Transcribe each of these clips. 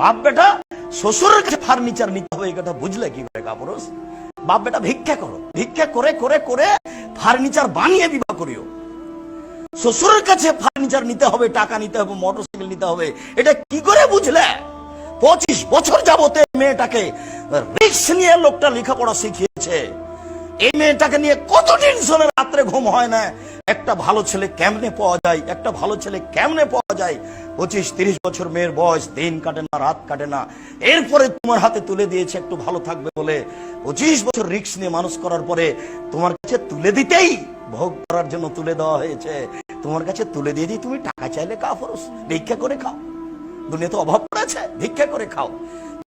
বাপ বেটা, শ্বশুরের কাছে ফার্নিচার নিতে হবে, এই কথা বুঝলে কি করে কাপুরুষ? বাপ বেটা, ভিক্ষা করো। ভিক্ষা করে করে করে ফার্নিচার বানিয়ে বিবাহ করিও। শ্বশুরের কাছে ফার্নিচার নিতে হবে, টাকা নিতে হবে, মোটরসাইকেল নিতে হবে, এটা কি করে বুঝলে? পঁচিশ বছর যাবতে মেয়েটাকে রিক্স নিয়ে লোকটা লেখাপড়া শিখিয়েছে। এই মেয়েটাকে নিয়ে কত টেনশনে রাত্রে ঘুম হয় না। একটা ভালো ছেলে কেমনে পাওয়া যায়? একটা ভালো ছেলে কেমনে পাওয়া যায়? পঁচিশ, তিরিশ বছর মেয়ের বয়স, দিন কাটে না, রাত কাটে না। এরপরে তোমার হাতে তুলে দিয়েছে, একটু ভালো থাকবে বলে। পঁচিশ বছর রিক্স নিয়ে মানুষ করার পরে তোমার কাছে তুলে দিতেই ভোগ করার জন্য তুলে দেওয়া হয়েছে। তোমার কাছে তুলে দিয়ে দিই, তুমি টাকা চাইলে কা ফরস ভিক্ষা করে খাও। দুনিয়াতে অভাব পড়েছে, ভিক্ষা করে খাও।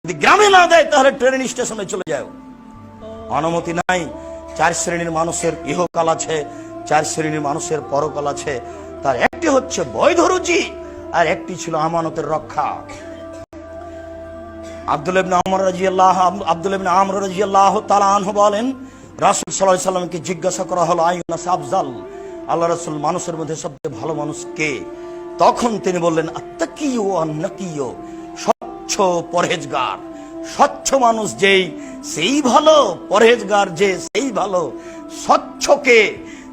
যদি গ্রামে না দেয়, তাহলে ট্রেন স্টেশনে চলে যাও। অনুমতি নাই, চার শ্রেণির মানুষের ইহকাল আছে। চার শ্রেণির মানুষের পরকাল আছে। তার একটি হচ্ছে বৈধ রুচি আর একটি ছিল আমানতের রক্ষা। আব্দুল ইবনে আমর রাদিয়াল্লাহু আব্দুল ইবনে আমর রাদিয়াল্লাহু তাআলা আনহু বলেন, রাসূল সাল্লাল্লাহু আলাইহি সাল্লামকে জিজ্ঞাসা করা হলো আইয়ুনাস আফজাল? আল্লাহ রাসূল, মানুষের মধ্যে সবচেয়ে ভালো মানুষ কে? তখন তিনি বললেন, আত্তাকিয়ু আন্নাকিয়ু, স্বচ্ছ পরহেজগার। স্বচ্ছ মানুষ যেই, সেই ভালো, পরহেজগার যে, সেই ভালো। স্বচ্ছকে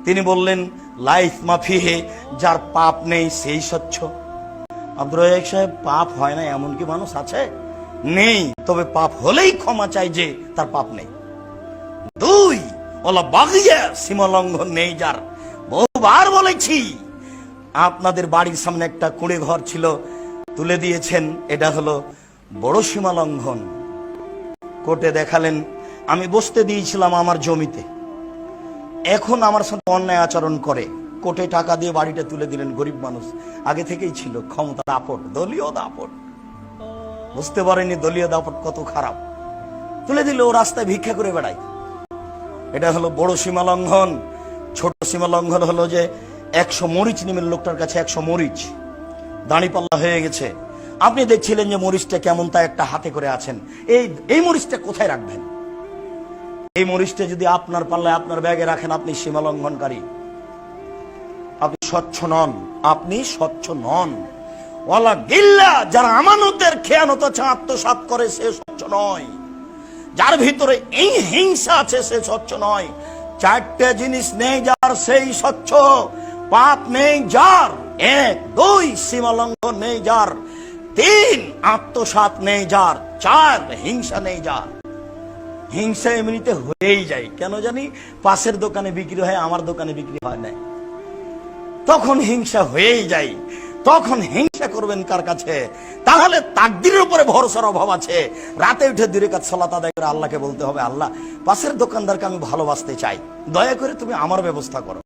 তিনি বললেন, লাইফ মাফিহে যার পাপ নেই সেই স্বচ্ছ। আব্দুল রাজাক সাহেব, পাপ হয় না, এমন কি মানুষ আছে? নেই, তবে পাপ হলেই ক্ষমা চাই যে তার পাপ নেই। দুই ওলা বাগিয়া সীমা লঙ্ঘন নেই যার। বহুবার বলেছি, আপনাদের বাড়ির সামনে একটা কুঁড়ে ঘর ছিল, তুলে দিয়েছেন, এটা হলো বড় সীমা লঙ্ঘন কোর্টে দেখালেন, আমি বসতে দিয়েছিলাম আমার জমিতে। এখন আমার সাথে অন্যায় আচরণ করে। কোর্টে টাকা দিয়ে বাড়িটা তুলে দিলেন গরিব মানুষ। আগে থেকেই ছিল ক্ষমতা দাপট, দলীয় দাপট। বুঝতে পারেনি দলীয় দাপট কত খারাপ। তুলে দিল, ও রাস্তায় ভিক্ষা করে বেড়ায়। এটা হলো বড় সীমা লঙ্ঘন। ছোট সীমা লঙ্ঘন হলো যে একশো মরিচ নিমের লোকটার কাছে একশো মরিচ। দাঁড়িপাল্লা হয়ে গেছে। আপনি দেখছিলেন যে মরিচটা কেমন তা একটা হাতে করে আছেন। এই এই মরিচটা কোথায় রাখবেন? এই মরিচটা যদি আপনার পাল্লায় আপনার ব্যাগে রাখেন, আপনি সীমা লঙ্ঘনকারী আপনি স্বচ্ছ নন। আপনি স্বচ্ছ নন। ওয়ালা গিল্লা, যারা আমানতের খেয়ানত আছে আত্মসাত করে, সে স্বচ্ছ নয়। যার ভিতরে এই হিংসা আছে, সে স্বচ্ছ নয়। চারটে জিনিস নেই যার, সেই স্বচ্ছ। পাপ নেই যার। এক, দুই, সীমালঙ্ঘন নেই যার। তিন আত্মসাত নেই যার। চার, হিংসা নেই যার। হিংসা এমনিতে হয়েই যায়। কেন জানি পাশের দোকানে বিক্রি হয়, আমার দোকানে বিক্রি হয় না তখন হিংসা হয়েই যায়। তখন হিংসা করবেন কার কাছে? তাহলে তাকদিরের উপরে ভরসার অভাব আছে। রাতে উঠে দূরে কাজ সলাত আদায় করে আল্লাহকে বলতে হবে, আল্লাহ, পাশের দোকানদারকে আমি ভালোবাসতে চাই। দয়া করে তুমি আমার ব্যবস্থা করো।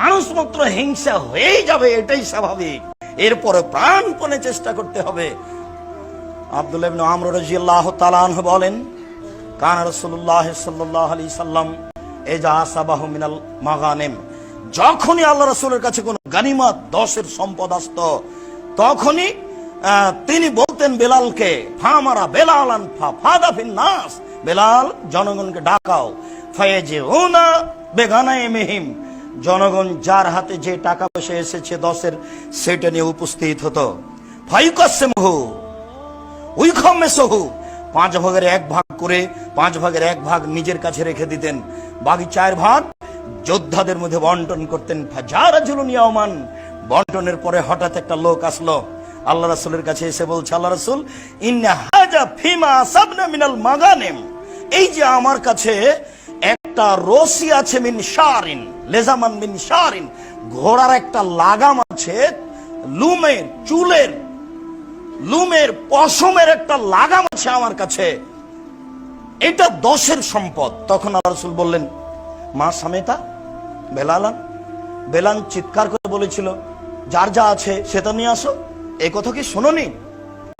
মানুষ মাত্র হিংসা হয়েই যাবে, এটাই স্বাভাবিক। এরপরে প্রাণপণে চেষ্টা করতে হবে। বলেন, কান এজা মিনাল যখনই আল্লাহ রাসূলের কাছে কোন গানিমত, দশের সম্পদ আসত, তখনই তিনি বলতেন বেলালকে, ফামারা ফাদা ফিন নাস। বেলাল, জনগণকে ডাকাও। ফায়েজে ওনা বেগানায়ে মেহিম জনগণ যার হাতে যে টাকা পয়সা এসেছে দশের, সেটা নিয়ে উপস্থিত হতো। ফাইকাসে মহু উইখমে সহু। পাঁচ ভাগের এক ভাগ করে পাঁচ ভাগের এক ভাগ নিজের কাছে রেখে দিতেন। বাকি চার ভাগ যোদ্ধাদের মধ্যে বন্টন করতেন। যারা জুলুনিয়ামান বন্টনের পরে হঠাৎ একটা লোক আসলো। আল্লাহ রাসূলের কাছে এসে বলছে, আল্লাহ রাসূল, ইন্না হাজা ফিমা সাবনা মাগানিম। এই যে আমার কাছে একটা রশি আছে মিন শারিন, লেজামান মিন শারিন। ঘোড়ার একটা লাগাম আছে, লুমের, চুলের লুমের পশমের একটা লাগাম আছে আমার কাছে। এটা দশের সম্পদ। তখন আল্লাহ রসুল বললেন, মা সামেতা বেলালান বেলান চিৎকার করে বলেছিল, যার যা আছে সেটা নিয়ে আসো। এই কথা কি শোনোনি?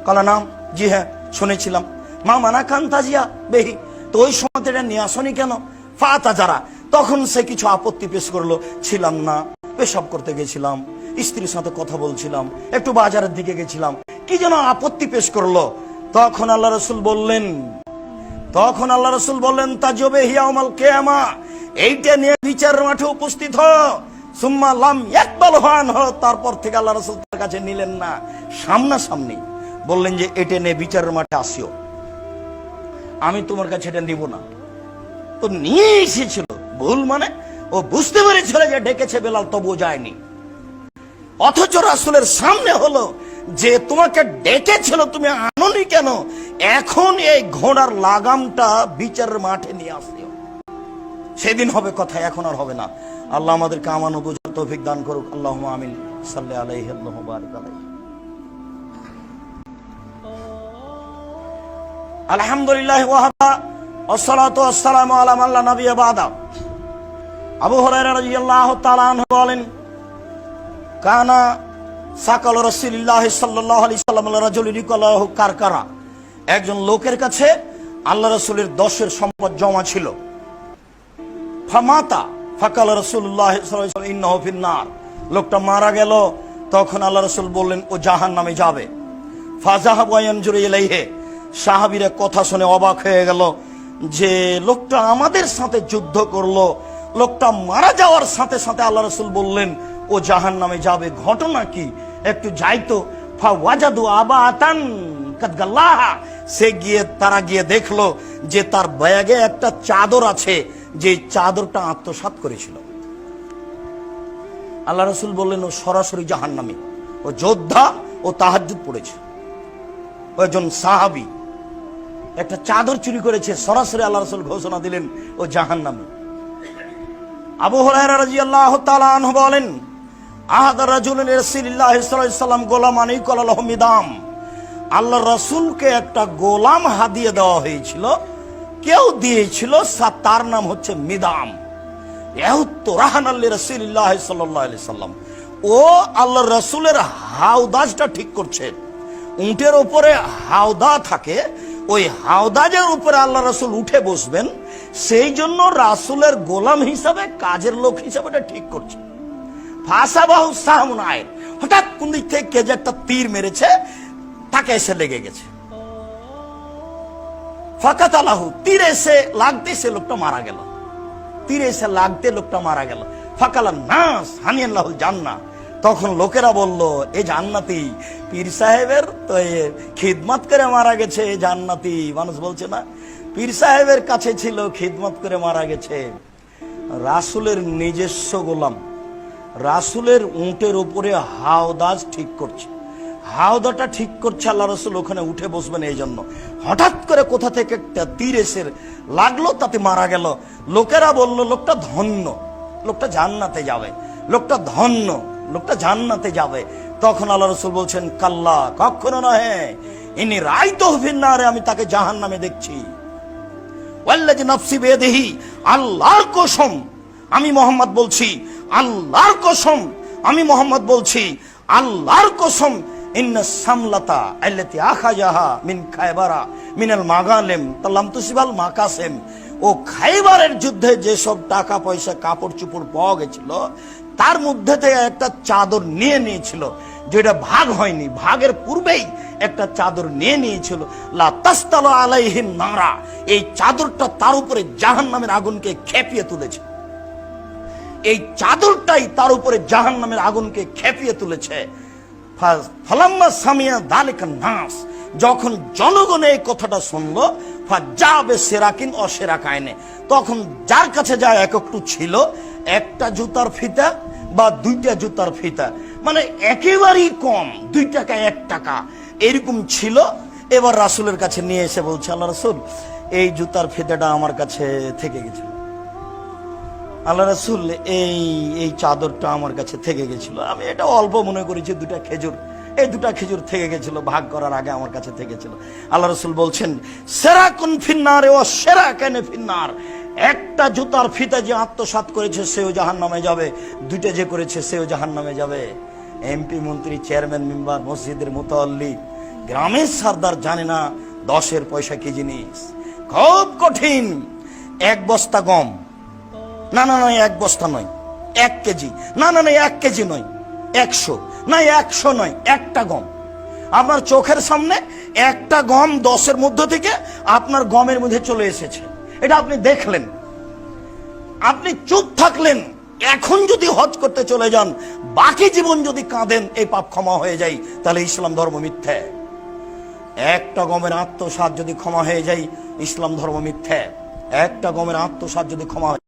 কলা, নাম, জি হ্যাঁ শুনেছিলাম। মা মানা খান তাজিয়া বেহি, তো ওই সময় এটা নিয়ে আসনি কেন? ফাতা যারা। তখন সে কিছু আপত্তি পেশ করল। ছিলাম না, পেশাব করতে গেছিলাম, স্ত্রীর সাথে কথা বলছিলাম, একটু বাজারের দিকে গেছিলাম। কি যেন আপত্তি পেশ করল। তখন আল্লাহ রসুল বললেন, তখন আল্লাহ রসুল বললেন, তাজবে হিয়াউমাল কেয়ামা, এইটা নিয়ে বিচার মাঠে উপস্থিত হ। সুম্মা লাম একবাল হান হ তারপর থেকে আল্লাহ রসুল তার কাছে নিলেন না। সামনাসামনি বললেন যে, এটা নে বিচারের মাঠে আসিও। আমি তোমার কাছে এটা নিব না। তো নিয়ে এসেছিল ভুল মানে ও বুঝতে পেরেছিল যে, ডেকেছে বেলাল, তবুও যায়নি। অথচ রাসুলের সামনে হলো যে তোমাকে ডেকেছিল তুমি আনোনি কেন? এখন এই ঘোড়ার লাগামটা বিচারের মাঠে নিয়ে আসিও সেদিন হবে কথা, এখন আর হবে না। আল্লাহ আমাদেরকে বোঝার তৌফিক দান করুক। আল্লাহ আমিন। সাল্লাহ আলহামদুলিল্লাহ আসসালামু আবু রাদিয়াল্লাহু তাআলা বলেন, কানা সাকাল রাসূলুল্লাহ সাল্লাল্লাহু আলাইহি সাল্লাম কারকারা। একজন লোকের কাছে আল্লাহ রাসূলের দশের সম্পদ জমা ছিল। ফামাতা ফাকাল ইন্নাহু ফিন্নার। লোকটা মারা গেল, তখন আল্লাহ রাসূল বললেন, ও জাহান্নামে যাবে। ফাজাহাব ওয়ানজুর ইলাইহি। সাহাবীরা কথা শুনে অবাক হয়ে গেল যে লোকটা আমাদের সাথে যুদ্ধ করল, লোকটা মারা যাওয়ার সাথে সাথে আল্লাহ রসুল বললেন, ও জাহান নামে যাবে। ঘটনা কি? একটু যাইতো। ফা ওয়াজাদু আবা আতান কাদগাল্লাহা সে গিয়ে, তারা গিয়ে দেখল যে তার ব্যাগে একটা চাদর আছে, যে চাদরটা আত্মসাৎ করেছিল। আল্লাহ রসুল বললেন, ও সরাসরি জাহান্নামী। ও যোদ্ধা, ও তাহাজ্জুদ পড়েছে। ও একজন সাহাবি। একটা চাদর চুরি করেছে। সরাসরি আল্লাহ রসুল ঘোষণা দিলেন, ও জাহান্নামী। আবু রাদিয়াল্লাহু তাআলা আনহু বলেন আহাদ রাজুলুন রাসূলুল্লাহ সাল্লাল্লাহু আলাইহি সাল্লাম গোলাম আনিকাল লাহু মিদাম। আল্লাহ রাসূলকে একটা গোলাম হাদিয়ে দেওয়া হয়েছিল। কেউ দিয়েছিল তার নাম হচ্ছে মিদাম। সাল্লাম। ও আল্লাহ রাসূলের হাউদাজটা ঠিক করছে। উটের উপরে হাওদা থাকে, ওই হাওদাজের উপরে আল্লাহ রসুল উঠে বসবেন। সেই জন্য রাসূলের গোলাম হিসাবে, কাজের লোক হিসাবে ঠিক করছে। ফাসাবাহু সাহমুন আয়ের হঠাৎ কোন দিক থেকে কে যে একটা তীর মেরেছে, তাকে এসে লেগে গেছে। ফাকাত আলাহু তীর এসে লাগতে সে লোকটা মারা গেল। তীর এসে লাগতে লোকটা মারা গেল। ফাকালা নাস হানি আল্লাহুল জান্না। তখন লোকেরা বলল, এ জান্নাতি, পীর সাহেবের তো এ খিদমত করে মারা গেছে, এ জান্নাতি। মানুষ বলছে, না, পীর সাহেবের কাছে ছিল, খিদমত করে মারা গেছে। রাসুলের নিজস্ব গোলাম। রাসুলের উঁটের উপরে হাওদাজ ঠিক করছে। হাওদাটা ঠিক করছে আল্লাহ রসুল, ওখানে উঠে বসবেন এই জন্য হঠাৎ করে কোথা থেকে একটা তীর এসে লাগল, তাতে মারা গেল। লোকেরা বলল, লোকটা ধন্য, লোকটা জান্নাতে যাবে, লোকটা ধন্য, লোকটা জান্নাতে যাবে। তখন আল্লাহ রসুল বলছেন, কাল্লা, কখনো নহে। ইনি রায় তো রে আমি তাকে জাহান নামে দেখছি। ওয়াল্লাজি নফসি বেদেহি আল্লাহর কসম, আমি মোহাম্মদ বলছি আল্লাহর কসম আমি মোহাম্মদ বলছি, আল্লাহর কসম মিন মিনাল মাগালেম যুদ্ধে যেসব টাকা পয়সা কাপড় গেছিল, তার মধ্যে থেকে একটা চাদর নিয়ে নিয়েছিল, যেটা ভাগ হয়নি, ভাগের পূর্বেই একটা চাদর নিয়ে নিয়েছিল। লা তাস্তালো আলাইহিন নারা, এই চাদরটা তার উপরে জাহান নামের আগুনকে খেপিয়ে তুলেছে। এই চাদরটাই তার উপরে জাহান নামের আগুনকে খেপিয়ে তুলেছে। সামিয়া নাস, যখন জনগণ এই কথাটা শুনলো যাবে সেরাকিন অসেরা কায়নে তখন যার কাছে যা এক একটু ছিল, একটা জুতার ফিতা বা দুইটা জুতার ফিতা। মানে একেবারেই কম, দুই টাকা, এক টাকা, এরকম ছিল। এবার রাসুলের কাছে নিয়ে এসে বলছে, আল্লাহ রাসুল, এই জুতার ফিতাটা আমার কাছে থেকে গেছিল আল্লাহ রাসুল এই এই চাদরটা আমার কাছে থেকে গেছিল। আমি এটা অল্প মনে করেছি দুটা খেজুর। এই দুটা খেজুর থেকে গেছিল, ভাগ করার আগে আমার কাছে থেকেছিল আল্লাহ রসুল বলছেন সেরা কোন ফিন্নার ও সেরা কেন ফিন্নার। একটা জুতার ফিতা যে আত্মসাৎ করেছে, সেও জাহান নামে যাবে। দুইটা যে করেছে, সেও জাহান নামে যাবে। এমপি, মন্ত্রী, চেয়ারম্যান, মেম্বার, মসজিদের মুতাল্লি, গ্রামের সর্দার জানে না দশের পয়সা কি জিনিস। খুব কঠিন। এক বস্তা গম না না নয় এক বস্তা নয়। এক কেজি। না না নয় এক কেজি নয়। একশো। না, একশো নয়, একটা গম। আপনার চোখের সামনে একটা গম দশের মধ্য থেকে আপনার গমের মধ্যে চলে এসেছে। এটা আপনি দেখলেন। আপনি চুপ থাকলেন। এখন যদি হজ করতে চলে যান, বাকি জীবন যদি কাঁদেন, এই পাপ ক্ষমা হয়ে যায়, তাহলে ইসলাম ধর্ম মিথ্যে। একটা গমের আত্মসাত যদি ক্ষমা হয়ে যায়, ইসলাম ধর্ম মিথ্যে। একটা গমের আত্মসাত যদি ক্ষমা হয়